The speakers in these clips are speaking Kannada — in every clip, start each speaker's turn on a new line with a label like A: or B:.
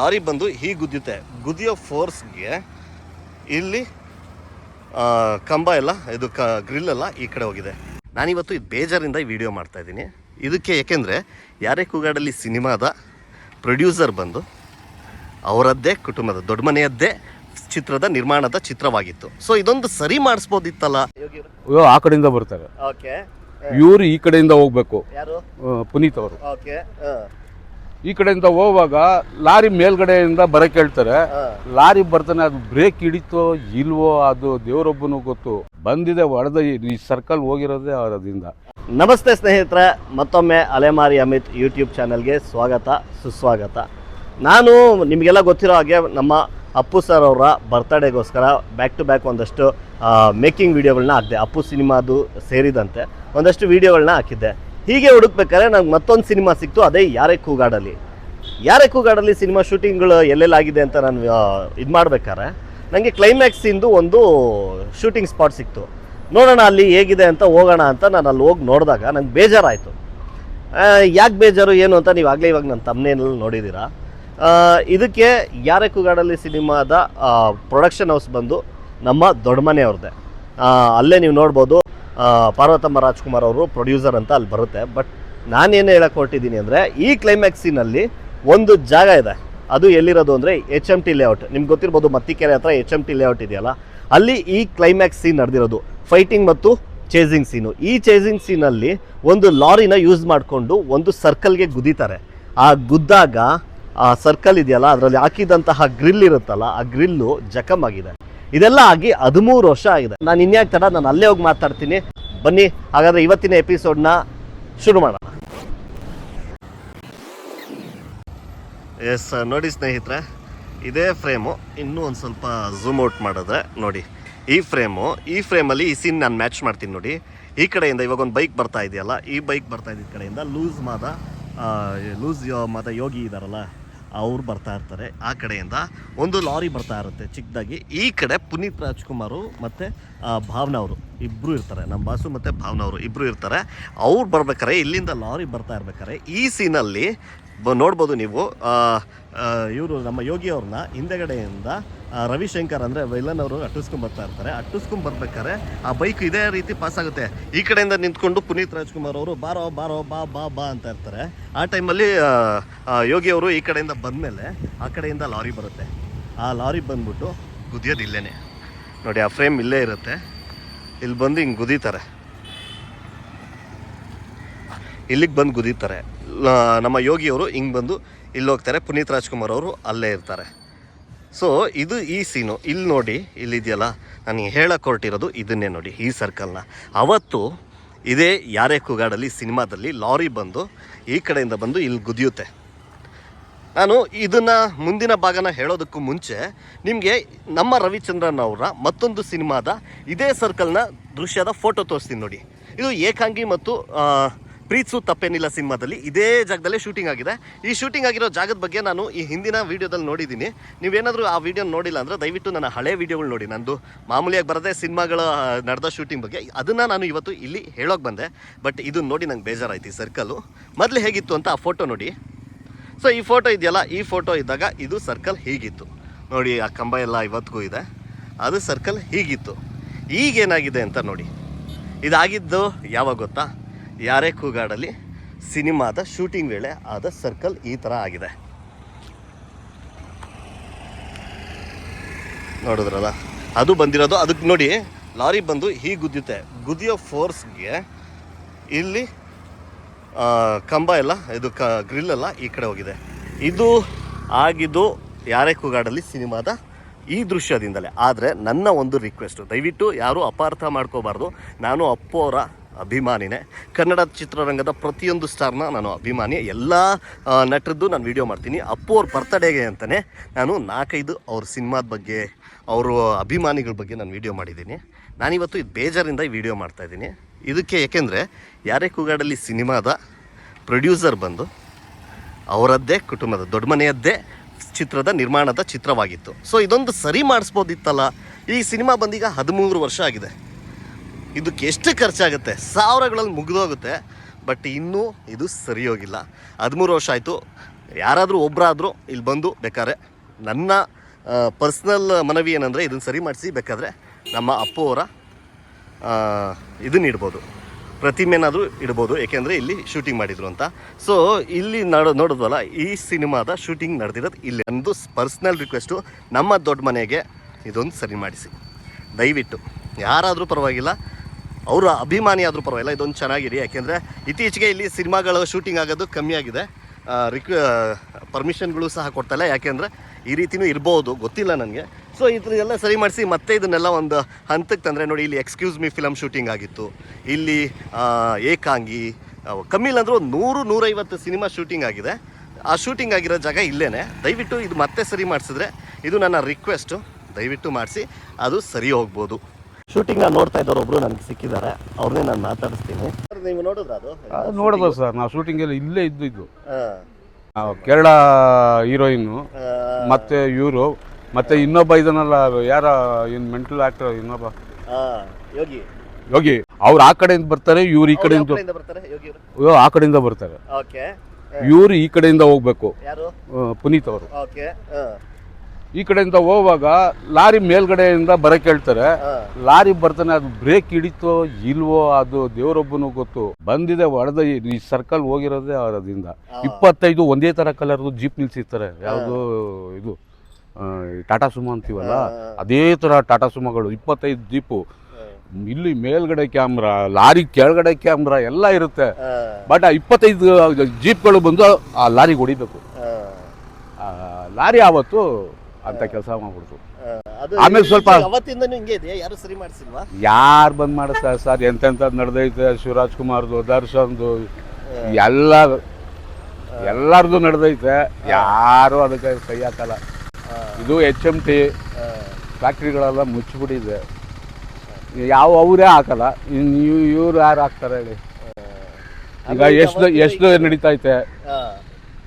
A: ಲಾರಿ ಬಂದು ಹೀಗೆ ಗುದ್ಯುತ್ತೆ ಗುದ್ದಿಯೋ ಫೋರ್ಸ್ಗೆ ಇಲ್ಲಿ ಕಂಬ ಎಲ್ಲ ಇದು ಕ ಗ್ರಿಲ್ ಎಲ್ಲ ಈ ಕಡೆ ಹೋಗಿದೆ. ನಾನಿವತ್ತು ಇದು ಬೇಜಾರಿಂದ ಈ ವಿಡಿಯೋ ಮಾಡ್ತಾ ಇದ್ದೀನಿ. ಇದಕ್ಕೆ ಏಕೆಂದರೆ ಯಾರೇ ಕೂಗಾಡಲ್ಲಿ ಸಿನಿಮಾದ ಪ್ರೊಡ್ಯೂಸರ್ ಬಂದು ಅವರದ್ದೇ ಕುಟುಂಬದ ದೊಡ್ಡ ಮನೆಯದ್ದೇ ಚಿತ್ರದ ನಿರ್ಮಾಣದ ಚಿತ್ರವಾಗಿತ್ತು. ಸೊ ಇದೊಂದು ಸರಿ ಮಾಡಿಸ್ಬೋದಿತ್ತಲ್ಲ?
B: ಅಯ್ಯೋ ಆ ಕಡೆಯಿಂದ ಬರ್ತಾರೆ.
A: ಓಕೆ.
B: ಇವರು ಈ ಕಡೆಯಿಂದ ಹೋಗ್ಬೇಕು. ಪುನೀತ್ ಅವರು.
A: ಓಕೆ
B: ಈ ಕಡೆಯಿಂದ ಹೋಗುವಾಗ ಲಾರಿ ಮೇಲ್ಗಡೆಯಿಂದ ಬರಕ್ ಹೇಳ್ತಾರೆ ಲಾರಿ ಬರ್ತಾನೆ ಅದು ಬ್ರೇಕ್ ಹಿಡಿತೋ ಇಲ್ವೋ ಅದು ದೇವರೊಬ್ಬನು ಗೊತ್ತು. ಬಂದಿದೆ ಹೊಡೆದ ಈ ಸರ್ಕಲ್ ಹೋಗಿರೋದೇ ಅದರಿಂದ
A: ನಮಸ್ತೆ ಸ್ನೇಹಿತರೆ ಮತ್ತೊಮ್ಮೆ ಅಲೆಮಾರಿ ಅಮಿತ್ ಯೂಟ್ಯೂಬ್ ಚಾನಲ್ಗೆ ಸ್ವಾಗತ ಸುಸ್ವಾಗತ. ನಾನು ನಿಮಗೆಲ್ಲ ಗೊತ್ತಿರೋ ಹಾಗೆ ನಮ್ಮ ಅಪ್ಪು ಸರ್ ಅವರ ಬರ್ತ್ಡೇಗೋಸ್ಕರ ಬ್ಯಾಕ್ ಟು ಬ್ಯಾಕ್ ಒಂದಷ್ಟು ಮೇಕಿಂಗ್ ವೀಡಿಯೋಗಳನ್ನ ಹಾಕಿದೆ. ಅಪ್ಪು ಸಿನಿಮಾದು ಸೇರಿದಂತೆ ಒಂದಷ್ಟು ವೀಡಿಯೋಗಳನ್ನ ಹಾಕಿದ್ದೆ. ಹೀಗೆ ಹುಡುಕ್ಬೇಕಾದ್ರೆ ನಂಗೆ ಮತ್ತೊಂದು ಸಿನಿಮಾ ಸಿಕ್ತು, ಅದೇ ಯಾರೇ ಕೂಗಾಡಲಿ. ಯಾರೇ ಕೂಗಾಡಲಿ ಸಿನಿಮಾ ಶೂಟಿಂಗ್ಗಳು ಎಲ್ಲೆಲ್ಲಾಗಿದೆ ಅಂತ ನಾನು ಇದು ಮಾಡ್ಬೇಕಾದ್ರೆ ನನಗೆ ಕ್ಲೈಮ್ಯಾಕ್ಸಿಂದು ಒಂದು ಶೂಟಿಂಗ್ ಸ್ಪಾಟ್ ಸಿಕ್ತು. ನೋಡೋಣ ಅಲ್ಲಿ ಹೇಗಿದೆ ಅಂತ ಹೋಗೋಣ ಅಂತ ನಾನು ಅಲ್ಲಿ ಹೋಗಿ ನೋಡಿದಾಗ ನಂಗೆ ಬೇಜಾರಾಯಿತು. ಯಾಕೆ ಬೇಜಾರು, ಏನು ಅಂತ ನೀವು ಆಗಲೇ ಇವಾಗ ನನ್ನ ತಮ್ಮನೇನಲ್ಲಿ ನೋಡಿದ್ದೀರಾ ಇದಕ್ಕೆ ಯಾರೇ ಕೂಗಾಡಲಿ ಸಿನಿಮಾದ ಪ್ರೊಡಕ್ಷನ್ ಹೌಸ್ ಬಂದು ನಮ್ಮ ದೊಡ್ಡ ದೊಡ್ಡಮನೆಯವ್ರದ್ದೇ ಅಲ್ಲೇ ನೀವು ನೋಡ್ಬೋದು. ಪಾರ್ವತಮ್ಮ ರಾಜ್ಕುಮಾರ್ ಅವರು ಪ್ರೊಡ್ಯೂಸರ್ ಅಂತ ಅಲ್ಲಿ ಬರುತ್ತೆ. ಬಟ್ ನಾನೇನು ಹೇಳಕ್ಕೆ ಹೊರಟಿದ್ದೀನಿ ಅಂದರೆ, ಈ ಕ್ಲೈಮ್ಯಾಕ್ಸಿನಲ್ಲಿ ಒಂದು ಜಾಗ ಇದೆ. ಅದು ಎಲ್ಲಿರೋದು ಅಂದರೆ ಎಚ್ ಎಂ ಟಿ ಲೇಔಟ್ ನಿಮ್ಗೆ ಗೊತ್ತಿರ್ಬೋದು ಮತ್ತಿಕೆರೆ ಹತ್ರ ಎಚ್ ಎಂ ಟಿ ಲೇಔಟ್ ಇದೆಯಲ್ಲ? ಅಲ್ಲಿ ಈ ಕ್ಲೈಮ್ಯಾಕ್ಸ್ ಸೀನ್ ನಡೆದಿರೋದು. ಫೈಟಿಂಗ್ ಮತ್ತು ಚೇಸಿಂಗ್ ಸೀನು ಈ ಚೇಸಿಂಗ್ ಸೀನಲ್ಲಿ ಒಂದು ಲಾರಿನ ಯೂಸ್ ಮಾಡಿಕೊಂಡು ಒಂದು ಸರ್ಕಲ್ಗೆ ಗುದ್ದಿತಾರೆ ಆ ಗುದ್ದಾಗ ಆ ಸರ್ಕಲ್ ಇದೆಯಲ್ಲ, ಅದರಲ್ಲಿ ಹಾಕಿದಂತಹ ಗ್ರಿಲ್ ಇರುತ್ತಲ್ಲ, ಆ ಗ್ರಿಲ್ಲು ಜಖಮ್ ಆಗಿದೆ. ಇದೆಲ್ಲ ಆಗಿ ಹದಿಮೂರು ವರ್ಷ ಆಗಿದೆ. ನಾನು ಇನ್ಯಾಕ್ ತಡ, ನಾನು ಅಲ್ಲೇ ಹೋಗಿ ಮಾತಾಡ್ತೀನಿ. ಬನ್ನಿ, ಹಾಗಾದ್ರೆ ಇವತ್ತಿನ ಎಪಿಸೋಡ್ನ ಶುರು ಮಾಡೋಣ. ಎಸ್ ನೋಡಿ ಸ್ನೇಹಿತರೆ, ಇದೇ ಫ್ರೇಮು ಇನ್ನೂ ಒಂದು ಸ್ವಲ್ಪ ಝೂಮ್ ಔಟ್ ಮಾಡಿದ್ರೆ ನೋಡಿ. ಈ ಫ್ರೇಮು ಈ ಫ್ರೇಮಲ್ಲಿ ಈ ಸೀನ್ ನಾನು ಮ್ಯಾಚ್ ಮಾಡ್ತೀನಿ ನೋಡಿ. ಈ ಕಡೆಯಿಂದ ಇವಾಗ ಒಂದು ಬೈಕ್ ಬರ್ತಾ ಇದೆಯಲ್ಲ, ಈ ಬೈಕ್ ಬರ್ತಾ ಇದ್ದ ಕಡೆಯಿಂದ ಲೂಸ್ ಮಾದ ಲೂಸ್ ಮಾದ ಯೋಗಿ ಇದಾರಲ್ಲ. ಅವ್ರು ಬರ್ತಾ ಇರ್ತಾರೆ ಆ ಕಡೆಯಿಂದ ಒಂದು ಲಾರಿ ಬರ್ತಾ ಇರುತ್ತೆ ಚಿಕ್ಕದಾಗಿ. ಈ ಕಡೆ ಪುನೀತ್ ರಾಜ್ಕುಮಾರು ಮತ್ತು ಭಾವನಾ ಅವರು ಇಬ್ಬರು ಇರ್ತಾರೆ. ನಮ್ಮ ಬಾಸು ಮತ್ತು ಭಾವನಾ ಅವರು ಇಬ್ಬರು ಇರ್ತಾರೆ. ಅವ್ರು ಬರ್ಬೇಕಾರೆ ಇಲ್ಲಿಂದ ಲಾರಿ ಬರ್ತಾ ಇರ್ಬೇಕಾರೆ ಈ ಸೀನಲ್ಲಿ ನೋಡ್ಬೋದು ನೀವು. ಇವರು ನಮ್ಮ ಯೋಗಿ ಅವ್ರನ್ನ ಹಿಂದೆಗಡೆಯಿಂದ ರವಿಶಂಕರ್ ಅಂದರೆ ವೈಲನ್ ಅವರು ಅಟ್ಟಿಸ್ಕೊಂಡ್ಬರ್ತಾ ಇರ್ತಾರೆ. ಅಟ್ಟಿಸ್ಕೊಂಡ್ ಬರ್ಬೇಕಾದ್ರೆ ಆ ಬೈಕ್ ಇದೇ ರೀತಿ ಪಾಸ್ ಆಗುತ್ತೆ. ಈ ಕಡೆಯಿಂದ ನಿಂತ್ಕೊಂಡು ಪುನೀತ್ ರಾಜ್ಕುಮಾರ್ ಅವರು ಬಾರೋ ಬಾರೋ, ಬಾ ಬಾ ಬಾ ಅಂತ ಇರ್ತಾರೆ. ಆ ಟೈಮಲ್ಲಿ ಯೋಗಿ ಅವರು ಈ ಕಡೆಯಿಂದ ಬಂದಮೇಲೆ ಆ ಕಡೆಯಿಂದ ಲಾರಿ ಬರುತ್ತೆ. ಆ ಲಾರಿ ಬಂದ್ಬಿಟ್ಟು ಗುದಿಯೋದು ಇಲ್ಲೇ ನೋಡಿ, ಆ ಫ್ರೇಮ್ ಇಲ್ಲೇ ಇರುತ್ತೆ. ಇಲ್ಲಿ ಬಂದು ಹಿಂಗೆ ಗುದೀತಾರೆ. ಇಲ್ಲಿಗೆ ಬಂದು ಗುದೀತಾರೆ. ನಮ್ಮ ಯೋಗಿಯವರು ಹಿಂಗೆ ಬಂದು ಇಲ್ಲಿ ಹೋಗ್ತಾರೆ. ಪುನೀತ್ ರಾಜ್ಕುಮಾರ್ ಅವರು ಅಲ್ಲೇ ಇರ್ತಾರೆ. ಸೊ ಇದು ಈ ಸೀನು ಇಲ್ಲಿ ನೋಡಿ ಇಲ್ಲಿದೆಯಲ್ಲ ನನಗೆ ಹೇಳಕ್ಕೆ ಹೊರಟಿರೋದು ಇದನ್ನೇ ನೋಡಿ, ಈ ಸರ್ಕಲ್ನ ಅವತ್ತು ಇದೇ ಯಾರೇ ಕೂಗಾಡಲಿ ಸಿನಿಮಾದಲ್ಲಿ ಲಾರಿ ಬಂದು ಈ ಕಡೆಯಿಂದ ಬಂದು ಇಲ್ಲಿ ಗುದಿಯುತ್ತೆ. ನಾನು ಇದನ್ನು ಮುಂದಿನ ಭಾಗನ ಹೇಳೋದಕ್ಕೂ ಮುಂಚೆ ನಿಮಗೆ ನಮ್ಮ ರವಿಚಂದ್ರನ್ ಅವರ ಮತ್ತೊಂದು ಸಿನಿಮಾದ ಇದೇ ಸರ್ಕಲ್ನ ದೃಶ್ಯದ ಫೋಟೋ ತೋರಿಸ್ತೀನಿ ನೋಡಿ. ಇದು ಏಕಾಂಗಿ ಮತ್ತು ಪ್ರೀತ್ಸು ತಪ್ಪೇನಿಲ್ಲ ಸಿನಿಮಾದಲ್ಲಿ. ಇದೇ ಜಾಗದಲ್ಲೇ ಶೂಟಿಂಗ್ ಆಗಿದೆ. ಈ ಶೂಟಿಂಗ್ ಆಗಿರೋ ಜಾಗದ ಬಗ್ಗೆ ನಾನು ಈ ಹಿಂದಿನ ವೀಡಿಯೋದಲ್ಲಿ ನೋಡಿದ್ದೀನಿ. ನೀವೇನಾದರೂ ಆ ವಿಡಿಯೋ ನೋಡಿಲ್ಲ ಅಂದರೆ ದಯವಿಟ್ಟು ನನ್ನ ಹಳೆ ವೀಡಿಯೋಗಳು ನೋಡಿ. ನಂದು ಮಾಮೂಲಿಯಾಗಿ ಬರದೆ ಸಿನಿಮಾಗಳ ನಡೆದ ಶೂಟಿಂಗ್ ಬಗ್ಗೆ. ಅದನ್ನು ನಾನು ಇವತ್ತು ಇಲ್ಲಿ ಹೇಳೋಕೆ ಬಂದೆ. ಬಟ್ ಇದನ್ನು ನೋಡಿ ನಂಗೆ ಬೇಜಾರಾಯ್ತು ಈ ಸರ್ಕಲ್ಲು ಮೊದಲು ಹೇಗಿತ್ತು ಅಂತ ಆ ಫೋಟೋ ನೋಡಿ. ಸೊ ಈ ಫೋಟೋ ಇದೆಯಲ್ಲ? ಈ ಫೋಟೋ ಇದ್ದಾಗ ಇದು ಸರ್ಕಲ್ ಹೀಗಿತ್ತು. ನೋಡಿ, ಆ ಕಂಬ ಎಲ್ಲ ಇವತ್ತಿಗೂ ಇದೆ. ಅದು ಸರ್ಕಲ್ ಹೀಗಿತ್ತು. ಈಗೇನಾಗಿದೆ ಅಂತ ನೋಡಿ. ಇದಾಗಿದ್ದು ಯಾವಾಗ ಗೊತ್ತಾ? ಯಾರೇ ಕೂಗಾಡಲ್ಲಿ ಸಿನಿಮಾದ ಶೂಟಿಂಗ್ ವೇಳೆ ಆದ ಸರ್ಕಲ್ ಈ ಥರ ಆಗಿದೆ. ನೋಡಿದ್ರಲ್ಲ? ಅದು ಬಂದಿರೋದು ಅದಕ್ಕೆ ನೋಡಿ, ಲಾರಿ ಬಂದು ಹೀಗೆ ಗುದ್ಯುತ್ತೆ ಗುದಿಯೋ ಫೋರ್ಸ್ಗೆ ಇಲ್ಲಿ ಕಂಬ ಎಲ್ಲ, ಇದು ಕ, ಗ್ರಿಲ್ ಎಲ್ಲ ಈ ಕಡೆ ಹೋಗಿದೆ. ಇದು ಆಗಿದ್ದು ಯಾರೇ ಕೂಗಾಡಲ್ಲಿ ಸಿನಿಮಾದ ಈ ದೃಶ್ಯದಿಂದಲೇ. ಆದರೆ ನನ್ನ ಒಂದು ರಿಕ್ವೆಸ್ಟು ದಯವಿಟ್ಟು ಯಾರೂ ಅಪಾರ್ಥ ಮಾಡ್ಕೋಬಾರ್ದು. ನಾನು ಅಪ್ಪೋರ ಅಭಿಮಾನಿನೇ. ಕನ್ನಡ ಚಿತ್ರರಂಗದ ಪ್ರತಿಯೊಂದು ಸ್ಟಾರ್ನ ನಾನು ಅಭಿಮಾನಿ. ಎಲ್ಲ ನಟರದ್ದು ನಾನು ವಿಡಿಯೋ ಮಾಡ್ತೀನಿ. ಅಪ್ಪು ಅವ್ರ ಬರ್ತಡೇಗೆ ಅಂತಲೇ ನಾನು ನಾಲ್ಕೈದು ಅವ್ರ ಸಿನಿಮಾದ ಬಗ್ಗೆ, ಅವರು ಅಭಿಮಾನಿಗಳ ಬಗ್ಗೆ ನಾನು ವಿಡಿಯೋ ಮಾಡಿದ್ದೀನಿ. ನಾನಿವತ್ತು ಇದು ಬೇಜಾರಿಂದ ಈ ವಿಡಿಯೋ ಮಾಡ್ತಾ ಇದ್ದೀನಿ. ಇದಕ್ಕೆ ಏಕೆಂದರೆ ಯಾರೇ ಕೂಗಾಡಲಿ ಸಿನಿಮಾದ ಪ್ರೊಡ್ಯೂಸರ್ ಬಂದು ಅವರದ್ದೇ ಕುಟುಂಬದ ದೊಡ್ಡ ಮನೆಯದ್ದೇ ಚಿತ್ರದ ನಿರ್ಮಾಣದ ಚಿತ್ರವಾಗಿತ್ತು. ಸೊ ಇದೊಂದು ಸರಿ ಮಾಡಿಸ್ಬೋದಿತ್ತಲ್ಲ. ಈ ಸಿನಿಮಾ ಬಂದೀಗ ಹದಿಮೂರು ವರ್ಷ ಆಗಿದೆ. ಇದಕ್ಕೆ ಎಷ್ಟು ಖರ್ಚಾಗುತ್ತೆ? ಸಾವಿರಗಳಲ್ಲಿ ಮುಗಿದೋಗುತ್ತೆ. ಬಟ್ ಇನ್ನೂ ಇದು ಸರಿ ಹೋಗಿಲ್ಲ ಹದಿಮೂರು ವರ್ಷ ಆಯಿತು. ಯಾರಾದರೂ ಒಬ್ಬರಾದರೂ ಇಲ್ಲಿ ಬಂದು ಬೇಕಾದ್ರೆ ನನ್ನ ಪರ್ಸ್ನಲ್ ಮನವಿ ಏನಂದರೆ ಇದನ್ನು ಸರಿ ಮಾಡಿಸಿ ಬೇಕಾದರೆ ನಮ್ಮ ಅಪ್ಪು ಅವರ ಇದನ್ನ ಇಡ್ಬೋದು. ಪ್ರತಿಮೆನಾದರೂ ಇಡ್ಬೋದು. ಏಕೆಂದರೆ ಇಲ್ಲಿ ಶೂಟಿಂಗ್ ಮಾಡಿದ್ರು ಅಂತ. ಸೊ ಇಲ್ಲಿ ನೋಡೋ, ನೋಡಿದ್ವಲ್ಲ, ಈ ಸಿನಿಮಾದ ಶೂಟಿಂಗ್ ನಡೆದಿರೋದು ಇಲ್ಲಿ. ಒಂದು ಪರ್ಸ್ನಲ್ ರಿಕ್ವೆಸ್ಟು ನಮ್ಮ ದೊಡ್ಡ ಮನೆಗೆ ಇದೊಂದು ಸರಿ ಮಾಡಿಸಿ. ದಯವಿಟ್ಟು. ಯಾರಾದರೂ ಪರವಾಗಿಲ್ಲ. ಅವರ ಅಭಿಮಾನಿ ಆದರೂ ಪರವಾಗಿಲ್ಲ, ಇದೊಂದು ಚೆನ್ನಾಗಿರಿ ಯಾಕೆಂದರೆ ಇತ್ತೀಚೆಗೆ ಇಲ್ಲಿ ಸಿನಿಮಾಗಳ ಶೂಟಿಂಗ್ ಆಗೋದು ಕಮ್ಮಿ ಆಗಿದೆ. ರಿಕ್ವ ಪರ್ಮಿಷನ್ಗಳು ಸಹ ಕೊಡ್ತಾಯಿಲ್ಲ ಯಾಕೆಂದರೆ ಈ ರೀತಿನೂ ಇರ್ಬೋದು, ಗೊತ್ತಿಲ್ಲ ನನಗೆ. ಸೊ ಇದನ್ನೆಲ್ಲ ಸರಿ ಮಾಡಿಸಿ, ಮತ್ತೆ ಇದನ್ನೆಲ್ಲ ಒಂದು ಹಂತಕ್ಕೆ ತಂದರೆ ನೋಡಿ, ಇಲ್ಲಿ ಎಕ್ಸ್ಕ್ಯೂಸ್ ಮಿ ಫಿಲಮ್ ಶೂಟಿಂಗ್ ಆಗಿತ್ತು. ಇಲ್ಲಿ ಏಕಾಂಗಿ ಕಮ್ಮಿ ಅಂದರೂ ನೂರು, ನೂರೈವತ್ತು ಸಿನಿಮಾ ಶೂಟಿಂಗ್ ಆಗಿದೆ. ಆ ಶೂಟಿಂಗ್ ಆಗಿರೋ ಜಾಗ ಇಲ್ಲೇ ದಯವಿಟ್ಟು ಇದು ಮತ್ತೆ ಸರಿ ಮಾಡಿಸಿದ್ರೆ, ಇದು ನನ್ನ ರಿಕ್ವೆಸ್ಟು ದಯವಿಟ್ಟು ಮಾಡಿಸಿ, ಅದು ಸರಿ ಹೋಗ್ಬೋದು. ಶೂಟಿಂಗ್ ನೋಡ್ತಾ ಇದ್ದಾರೆ ಒಬ್ರು ನನಗೆ ಸಿಕ್ಕಿದ್ದಾರೆ. ಅವ್ರನ್ನೇ ನಾನು ಮಾತಾಡಿಸ್ತೀನಿ. ನೀವು ನೋಡಿದ್ರ ಅದು?
B: ಸರ್ ನಾವು ಶೂಟಿಂಗಲ್ಲಿ ಇಲ್ಲೇ ಇದ್ದು ನಾವು ಕೇರಳ ಹೀರೋಯಿನ್ನು ಮತ್ತೆ ಇವರು ಮತ್ತೆ ಇನ್ನೊಬ್ಬ ಇದನ್ನಲ್ಲ ಯಾರ ಏನು ಮೆಂಟಲ್ ಆಕ್ಟರ್ ಇನ್ನೊಬ್ಬ?
A: ಯೋಗಿ.
B: ಯೋಗಿ ಅವ್ರು ಆ ಕಡೆಯಿಂದ ಬರ್ತಾರೆ ಇವ್ರು ಈ ಕಡೆಯಿಂದ
A: ಬರ್ತಾರೆ ಯೋಗಿ
B: ಇವ್ರು ಆ ಕಡೆಯಿಂದ ಬರ್ತಾರೆ.
A: ಓಕೆ.
B: ಇವ್ರು ಈ ಕಡೆಯಿಂದ ಹೋಗ್ಬೇಕು.
A: ಯಾರು?
B: ಆ, ಪುನೀತ್ ಅವರು.
A: ಓಕೆ
B: ಈ ಕಡೆಯಿಂದ ಹೋಗುವಾಗ ಲಾರಿ ಮೇಲ್ಗಡೆಯಿಂದ ಬರಕ್ ಹೇಳ್ತಾರೆ ಲಾರಿ ಬರ್ತಾನೆ ಅದು ಬ್ರೇಕ್ ಹಿಡಿತೋ ಇಲ್ವೋ ಅದು ದೇವರೊಬ್ಬನು ಗೊತ್ತು. ಬಂದಿದೆ ಹೊಡೆದ ಈ ಸರ್ಕಲ್ ಹೋಗಿರೋದೇ ಅದರಿಂದ ಇಪ್ಪತ್ತೈದು ಒಂದೇ ತರ ಕಲರ್ದು ಜೀಪ್ ನಿಲ್ಸಿರ್ತಾರೆ. ಯಾವುದು ಇದು ಟಾಟಾ ಸುಮೋ ಅಂತೀವಲ್ಲ? ಅದೇ ತರ ಟಾಟಾ ಸುಮೋಗಳು ಇಪ್ಪತ್ತೈದು ಜೀಪು ಇಲ್ಲಿ ಮೇಲ್ಗಡೆ ಕ್ಯಾಮ್ರಾ ಲಾರಿ ಕೆಳಗಡೆ ಕ್ಯಾಮ್ರಾ ಎಲ್ಲ ಇರುತ್ತೆ. ಬಟ್ ಆ ಇಪ್ಪತ್ತೈದು ಜೀಪ್ಗಳು ಬಂದು ಆ ಲಾರಿಗೆ ಹೊಡಿಬೇಕು. ಲಾರಿ ಆವತ್ತು ಅಂತ ಕೆಲಸ ಮಾಡ್ಬಿಡ್ತು. ಆಮೇಲೆ ಸ್ವಲ್ಪ-
A: ಅವತ್ತಿಂದನೂ ಹಿಂಗೆ ಇದೆಯಾ ಯಾರು ಸರಿ ಮಾಡಿಸಿಲ್ವಾ?
B: ಯಾರು ಬಂದ್ ಮಾಡಿಸ್ತಾರೆ ಸರ್? ಎಂತೆಂಥದ್ದು ನಡೆದೈತೆ ಶಿವರಾಜ್ ಕುಮಾರ್ದು ದರ್ಶನ್ದು ಎಲ್ಲ ಎಲ್ಲರದು ನಡೆದೈತೆ. ಯಾರು ಅದಕ್ಕೆ ಕೈ ಹಾಕಲ್ಲ. ಇದು ಎಚ್ ಎಂ ಟಿ ಫ್ಯಾಕ್ಟ್ರಿಗಳೆಲ್ಲ ಮುಚ್ಚಿಬಿಟ್ಟಿದೆ. ಯಾವ ಅವರೇ ಹಾಕಲ್ಲ. ಇವ್ರು ಯಾರು ಹಾಕ್ತಾರೆ ಹೇಳಿ. ಈಗ ಎಷ್ಟು ಎಷ್ಟು ನಡೀತೈತೆ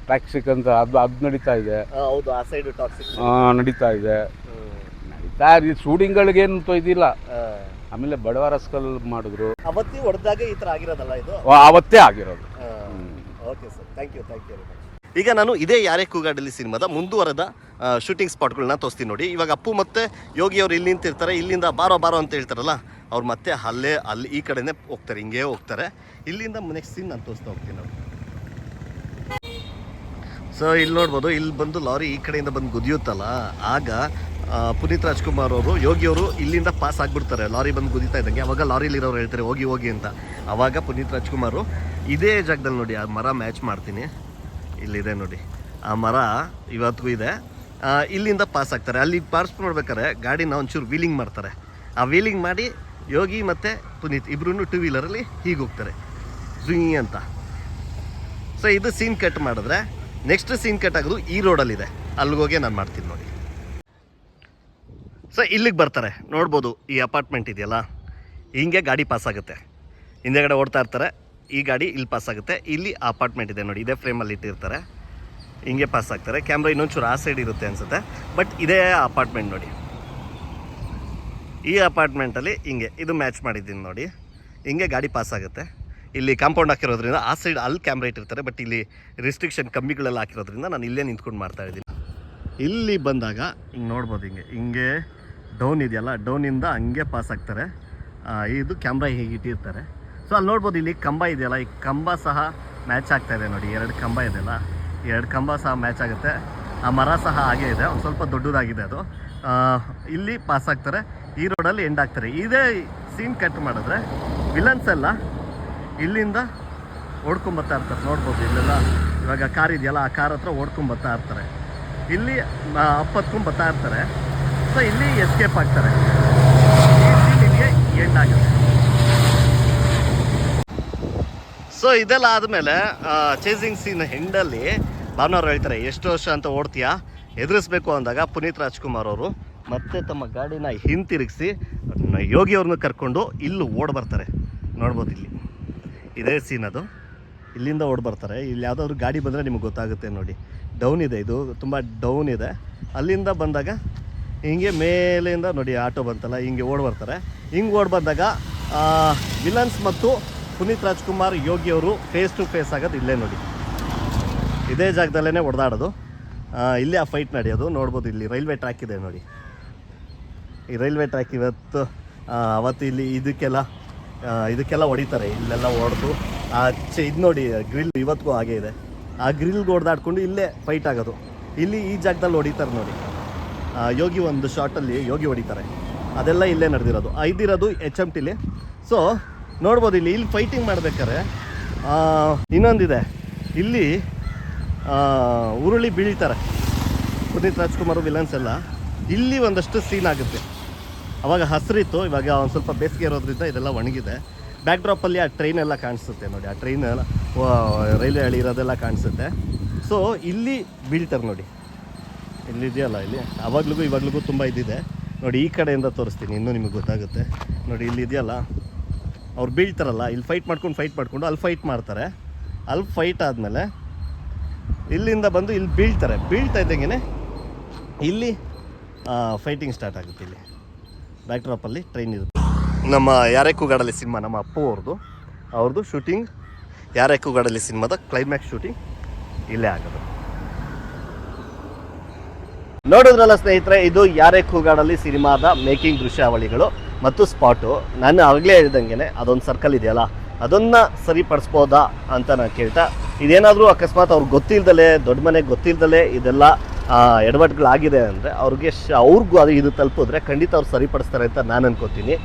B: ಟ್ಯಾಕ್ಸಿಕ್ ಅಂತ ಅದು ಅದು ನಡೀತಾ ಇದೆ.
A: ಹೌದು ಆ ಸೈಡ್ ಟಾಕ್ಸಿಕ್
B: ಆ, ನಡೀತಾ ಇದೆ. ನಡೀತಾ ಇದೆ. ಶೂಟಿಂಗ್ಗಳಿಗೇನು ಇದಿಲ್ಲ. ಆಮೇಲೆ ಬಡವರಸ್ಕಲ್ ಮಾಡಿದ್ರು.
A: ಅವತ್ತಿ ಹೊಡೆದಾಗ ಈ ತರ ಆಗಿರೋದಲ್ಲ ಇದು?
B: ಆ- ಅವತ್ತೇ ಆಗಿರೋದು.
A: Okay sir thank you thank you ಈಗ ನಾನು ಇದೇ ಯಾರೇ ಕೂಗಾಡಲಿ ಸಿನಿಮಾದ ಮುಂದುವರೆದ ಶೂಟಿಂಗ್ ಸ್ಪಾಟ್ಗಳನ್ನ ತೋರಿಸ್ತೀನಿ ನೋಡಿ. ಇವಾಗ ಅಪ್ಪು ಮತ್ತೆ ಯೋಗಿ ಅವರು ಇಲ್ಲಿ ನಿಂತಿರ್ತಾರೆ. ಇಲ್ಲಿಂದ ಬಾರೋ ಬಾರೋ ಅಂತ ಹೇಳ್ತಾರಲ್ಲ ಅವ್ರು ಮತ್ತೆ ಅಲ್ಲೇ ಅಲ್ಲಿ ಈ ಕಡೆನೇ ಹೋಗ್ತಾರೆ ಹಿಂಗೆ ಹೋಗ್ತಾರೆ. ಇಲ್ಲಿಂದ ನೆಕ್ಸ್ಟ್ ಸೀನ್ ನಾನು ತೋರಿಸ್ತಾ ಹೋಗ್ತೀನಿ ನೋಡಿ. ಸೊ ಇಲ್ಲಿ ನೋಡ್ಬೋದು, ಇಲ್ಲಿ ಬಂದು ಲಾರಿ ಈ ಕಡೆಯಿಂದ ಬಂದು ಗುದಿಯುತ್ತಲ್ಲ, ಆಗ ಪುನೀತ್ ರಾಜ್ಕುಮಾರ್ ಅವರು, ಯೋಗಿ ಅವರು ಇಲ್ಲಿಂದ ಪಾಸ್ ಆಗಿಬಿಡ್ತಾರೆ. ಲಾರಿ ಬಂದು ಗುದಿತಾ ಇದ್ದಂಗೆ. ಅವಾಗ ಲಾರಿಲಿರೋರು ಹೇಳ್ತಾರೆ, ಹೋಗಿ ಹೋಗಿ ಅಂತ. ಅವಾಗ ಪುನೀತ್ ರಾಜ್ಕುಮಾರು ಇದೇ ಜಾಗದಲ್ಲಿ ನೋಡಿ, ಆ ಮರ ಮ್ಯಾಚ್ ಮಾಡ್ತೀನಿ. ಇಲ್ಲಿದೆ ನೋಡಿ. ಆ ಮರ ಇವತ್ತಿಗೂ ಇದೆ. ಇಲ್ಲಿಂದ ಪಾಸ್ ಆಗ್ತಾರೆ. ಅಲ್ಲಿ ಪಾರ್ಸ್ ಮಾಡ್ಬೇಕಾದ್ರೆ ಗಾಡಿನ ಒಂಚೂರು ವೀಲಿಂಗ್ ಮಾಡ್ತಾರೆ. ಆ ವೀಲಿಂಗ್ ಮಾಡಿ ಯೋಗಿ ಮತ್ತು ಪುನೀತ್ ಇಬ್ಬರೂ ಟೂ ವೀಲರಲ್ಲಿ ಹೀಗೆ ಹೋಗ್ತಾರೆ. ಝುಯಿ ಅಂತ. ಸೊ ಇದು ಸೀನ್ ಕಟ್ ಮಾಡಿದ್ರೆ ನೆಕ್ಸ್ಟ್ ಸೀನ್ ಕಟ್ ಆಗೋದು ಈ ರೋಡಲ್ಲಿದೆ ಅಲ್ಲಿಗೋಗಿ ನಾನು ಮಾಡ್ತೀನಿ ನೋಡಿ. ಸೊ ಇಲ್ಲಿಗೆ ಬರ್ತಾರೆ. ನೋಡ್ಬೋದು ಈ ಅಪಾರ್ಟ್ಮೆಂಟ್ ಇದೆಯಲ್ಲ? ಹಿಂಗೆ ಗಾಡಿ ಪಾಸ್ ಆಗುತ್ತೆ. ಹಿಂದೆಗಡೆ ಓಡ್ತಾ ಇರ್ತಾರೆ. ಈ ಗಾಡಿ ಇಲ್ಲಿ ಪಾಸ್ ಆಗುತ್ತೆ. ಇಲ್ಲಿ ಅಪಾರ್ಟ್ಮೆಂಟ್ ಇದೆ ನೋಡಿ. ಇದೇ ಫ್ರೇಮಲ್ಲಿ ಇಟ್ಟಿರ್ತಾರೆ. ಹಿಂಗೆ ಪಾಸ್ ಆಗ್ತಾರೆ. ಕ್ಯಾಮ್ರಾ ಇನ್ನೊಂಚೂರು ಆ ಸೈಡ್ ಇರುತ್ತೆ ಅನಿಸುತ್ತೆ. ಬಟ್ ಇದೇ ಅಪಾರ್ಟ್ಮೆಂಟ್ ನೋಡಿ. ಈ ಅಪಾರ್ಟ್ಮೆಂಟಲ್ಲಿ ಹಿಂಗೆ, ಇದು ಮ್ಯಾಚ್ ಮಾಡಿದ್ದೀನಿ ನೋಡಿ. ಹಿಂಗೆ ಗಾಡಿ ಪಾಸ್ ಆಗುತ್ತೆ. ಇಲ್ಲಿ ಕಾಂಪೌಂಡ್ ಹಾಕಿರೋದ್ರಿಂದ ಆ ಸೈಡ್ ಅಲ್ಲಿ ಕ್ಯಾಮ್ರಾ ಇಟ್ಟಿರ್ತಾರೆ ಬಟ್ ಇಲ್ಲಿ ರಿಸ್ಟ್ರಿಕ್ಷನ್ ಕಂಬಿಗಳೆಲ್ಲ ಹಾಕಿರೋದ್ರಿಂದ ನಾನು ಇಲ್ಲೇ ನಿಂತ್ಕೊಂಡು ಮಾಡ್ತಾ ಇದ್ದೀನಿ. ಇಲ್ಲಿ ಬಂದಾಗ, ಹಿಂಗೆ ನೋಡ್ಬೋದು ಹಿಂಗೆ ಹಿಂಗೆ ಡೌನ್ ಇದೆಯಲ್ಲ ಡೌನಿಂದ ಹಂಗೆ ಪಾಸ್ ಆಗ್ತಾರೆ. ಇದು ಕ್ಯಾಮ್ರಾ ಹೀಗೆ ಇಟ್ಟಿರ್ತಾರೆ. ಸೊ ಅಲ್ಲಿ ನೋಡ್ಬೋದು ಇಲ್ಲಿ ಕಂಬ ಇದೆಯಲ್ಲ, ಈ ಕಂಬ ಸಹ ಮ್ಯಾಚ್ ಆಗ್ತಾ ಇದೆ ನೋಡಿ, ಎರಡು ಕಂಬ ಇದೆಯಲ್ಲ ಎರಡು ಕಂಬ ಸಹ ಮ್ಯಾಚ್ ಆಗುತ್ತೆ. ಆ ಮರ ಸಹ ಹಾಗೆ ಇದೆ, ಒಂದು ಸ್ವಲ್ಪ ದೊಡ್ಡದಾಗಿದೆ ಅದು. ಇಲ್ಲಿ ಪಾಸ್ ಆಗ್ತಾರೆ. ಈ ರೋಡಲ್ಲಿ ಎಂಡ್ ಆಗ್ತಾರೆ. ಇದೇ ಸೀನ್ ಕಟ್ ಮಾಡಿದ್ರೆ ವಿಲನ್ಸ್ ಎಲ್ಲ ಇಲ್ಲಿಂದ ಓಡ್ಕೊಂಬತ್ತಾ ಇರ್ತಾರೆ. ನೋಡ್ಬೋದು ಇಲ್ಲೆಲ್ಲ ಇವಾಗ ಕಾರ್ ಇದೆಯಲ್ಲ, ಆ ಕಾರ್ ಹತ್ರ ಓಡ್ಕೊಂಬತ್ತಾ ಇರ್ತಾರೆ. ಇಲ್ಲಿ ಅಪ್ಪತ್ಕೊಂಡು ಬರ್ತಾ ಇರ್ತಾರೆ. ಸೊ ಇಲ್ಲಿ ಎಸ್ಕೇಪ್ ಆಗ್ತಾರೆ. ಸೊ ಇದೆಲ್ಲ ಆದಮೇಲೆ ಚೇಸಿಂಗ್ ಸೀನ್ ಹೆಂಡಲ್ಲಿ ಭಾವನವ್ರು ಹೇಳ್ತಾರೆ, ಎಷ್ಟು ವರ್ಷ ಅಂತ ಓಡ್ತೀಯಾ? ಎದುರಿಸ್ಬೇಕು ಅಂದಾಗ ಪುನೀತ್ ರಾಜ್ಕುಮಾರ್ ಅವರು ಮತ್ತೆ ತಮ್ಮ ಗಾಡಿನ ಹಿಂತಿರುಗಿಸಿ, ಯೋಗಿ ಅವ್ರನ್ನ ಕರ್ಕೊಂಡು ಇಲ್ಲಿ ಓಡ್ ಬರ್ತಾರೆ. ನೋಡ್ಬೋದು ಇಲ್ಲಿ. ಇದೇ ಸೀನ್ ಅದು. ಇಲ್ಲಿಂದ ಓಡ್ ಬರ್ತಾರೆ. ಇಲ್ಲಿ ಯಾವುದಾದ್ರು ಗಾಡಿ ಬಂದರೆ ನಿಮಗೆ ಗೊತ್ತಾಗುತ್ತೆ ನೋಡಿ. ಡೌನ್ ಇದೆ ಇದು. ತುಂಬ ಡೌನ್ ಇದೆ. ಅಲ್ಲಿಂದ ಬಂದಾಗ ಹಿಂಗೆ ಮೇಲಿಂದ ನೋಡಿ ಆಟೋ ಬಂತಲ್ಲ, ಹಿಂಗೆ ಓಡ್ ಬರ್ತಾರೆ. ಹಿಂಗೆ ಓಡ್ ಬಂದಾಗ ವಿಲನ್ಸ್ ಮತ್ತು ಪುನೀತ್ ರಾಜ್ಕುಮಾರ್ ಯೋಗಿ ಅವರು ಫೇಸ್ ಟು ಫೇಸ್ ಆಗೋದು ಇಲ್ಲೇ ನೋಡಿ. ಇದೇ ಜಾಗದಲ್ಲೇ ಹೊಡೆದಾಡೋದು ಇಲ್ಲೇ ಆ ಫೈಟ್ ನಡೆಯೋದು. ನೋಡ್ಬೋದು ಇಲ್ಲಿ ರೈಲ್ವೆ ಟ್ರ್ಯಾಕ್ ಇದೆ ನೋಡಿ. ಈ ರೈಲ್ವೆ ಟ್ರ್ಯಾಕ್ ಇವತ್ತು ಅವತ್ತು ಇಲ್ಲಿ ಇದಕ್ಕೆಲ್ಲ ಇದಕ್ಕೆಲ್ಲ ಹೊಡಿತಾರೆ, ಇಲ್ಲೆಲ್ಲ ಹೊಡೆದು ಆ ಇದು ನೋಡಿ ಗ್ರಿಲ್ ಇವತ್ತಿಗೂ ಹಾಗೆ ಇದೆ. ಆ ಗ್ರಿಲ್ ಹೊಡೆದಾಡ್ಕೊಂಡು ಇಲ್ಲೇ ಫೈಟ್ ಆಗೋದು. ಇಲ್ಲಿ ಈ ಜಾಗದಲ್ಲಿ ಹೊಡಿತಾರೆ ನೋಡಿ. ಯೋಗಿ ಒಂದು ಶಾರ್ಟಲ್ಲಿ ಯೋಗಿ ಹೊಡಿತಾರೆ. ಅದೆಲ್ಲ ಇಲ್ಲೇ ನಡೆದಿರೋದು. ಐದಿರೋದು ಎಚ್ ಎಂ ಟಿಲಿ ಸೊ ನೋಡ್ಬೋದು, ಇಲ್ಲಿ ಇಲ್ಲಿ ಫೈಟಿಂಗ್ ಮಾಡ್ಬೇಕಾದ್ರೆ ಇನ್ನೊಂದಿದೆ. ಇಲ್ಲಿ ಉರುಳಿ ಬೀಳ್ತಾರೆ. ಪುನೀತ್ ರಾಜ್ಕುಮಾರ್ ವಿಲನ್ಸ್ ಎಲ್ಲ. ಇಲ್ಲಿ ಒಂದಷ್ಟು ಸೀನ್ ಆಗುತ್ತೆ. ಅವಾಗ ಹಸಿರಿತ್ತು, ಇವಾಗ ಒಂದು ಸ್ವಲ್ಪ ಬೇಸಿಗೆ ಇರೋದ್ರಿಂದ ಇದೆಲ್ಲ ಒಣಗಿದೆ. ಬ್ಯಾಕ್ ಡ್ರಾಪಲ್ಲಿ ಆ ಟ್ರೈನ್ ಎಲ್ಲ ಕಾಣಿಸುತ್ತೆ ನೋಡಿ, ಆ ಟ್ರೈನ್ ಎಲ್ಲ ರೈಲ್ವೆ ಹಳಿ ಇರೋದೆಲ್ಲ ಕಾಣಿಸುತ್ತೆ. ಸೊ ಇಲ್ಲಿ ಬೀಳ್ತಾರೆ ನೋಡಿ. ಇಲ್ಲಿದೆಯಲ್ಲ ಇಲ್ಲಿ? ಅವಾಗ್ಲಿಗೂ ಇವಾಗ್ಲಿಗೂ ತುಂಬ ಇದಿದೆ. ನೋಡಿ, ಈ ಕಡೆಯಿಂದ ತೋರಿಸ್ತೀನಿ, ಇನ್ನೂ ನಿಮಗೆ ಗೊತ್ತಾಗುತ್ತೆ. ನೋಡಿ, ಇಲ್ಲಿ ಇದೆಯಲ್ಲ? ಅವ್ರು ಬೀಳ್ತಾರಲ್ಲ, ಇಲ್ಲಿ ಫೈಟ್ ಮಾಡ್ಕೊಂಡು ಫೈಟ್ ಮಾಡ್ಕೊಂಡು ಅಲ್ಲಿ ಫೈಟ್ ಮಾಡ್ತಾರೆ. ಅಲ್ಲಿ ಫೈಟ್ ಆದಮೇಲೆ ಇಲ್ಲಿಂದ ಬಂದು ಇಲ್ಲಿ ಬೀಳ್ತಾರೆ. ಬೀಳ್ತಾ ಇದ್ದಂಗೆ ಇಲ್ಲಿ ಫೈಟಿಂಗ್ ಸ್ಟಾರ್ಟ್ ಆಗುತ್ತೆ ಇಲ್ಲಿ. ಬ್ಯಾಕ್ ಡ್ರಾಪಲ್ಲಿ ಟ್ರೈನ್ ಇರುತ್ತೆ. ನಮ್ಮ ಯಾರೇ ಕೂಗಾಡಲಿ ಸಿನಿಮಾ? ನಮ್ಮ ಅಪ್ಪು ಅವ್ರದ್ದು ಅವ್ರದ್ದು ಶೂಟಿಂಗ್ ಯಾರೇ ಕೂಗಾಡಲಿ ಸಿನಿಮಾದ ಕ್ಲೈಮ್ಯಾಕ್ಸ್ ಶೂಟಿಂಗ್ ಇಲ್ಲೇ ಆಗೋದು. ನೋಡಿದ್ರಲ್ಲ ಸ್ನೇಹಿತರೆ, ಇದು ಯಾರೇ ಕೂಗಾಡಲಿ ಸಿನಿಮಾದ ಮೇಕಿಂಗ್ ದೃಶ್ಯಾವಳಿಗಳು ಮತ್ತು ಸ್ಪಾಟು. ನಾನು ಆಗಲೇ ಹೇಳ್ದಂಗೆ ಅದೊಂದು ಸರ್ಕಲ್ ಇದೆಯಲ್ಲ, ಅದನ್ನು ಸರಿಪಡಿಸ್ಬೋದಾ ಅಂತ ನಾನು ಕೇಳ್ತಾ, ಇದೇನಾದರೂ ಅಕಸ್ಮಾತ್ ಅವ್ರಿಗೆ ಗೊತ್ತಿಲ್ಲದಲೇ ದೊಡ್ಡ ಮನೆಗೆ ಗೊತ್ತಿಲ್ಲದಲೇ ಇದೆಲ್ಲ ಎಡವಟ್ಟುಗಳಾಗಿದೆ ಅಂದರೆ ಅವ್ರಿಗೆ ಶ, ಅವ್ರಿಗೂ ಅದು ಇದು ತಲುಪಿದ್ರೆ ಖಂಡಿತ ಅವ್ರು ಸರಿಪಡಿಸ್ತಾರೆ ಅಂತ ನಾನು ಅನ್ಕೋತೀನಿ.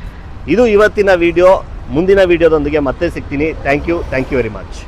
A: ಇದು ಇವತ್ತಿನ ವಿಡಿಯೋ ಮುಂದಿನ ವಿಡಿಯೋದೊಂದಿಗೆ ಮತ್ತೆ ಸಿಗ್ತೀನಿ. Thank you thank you very much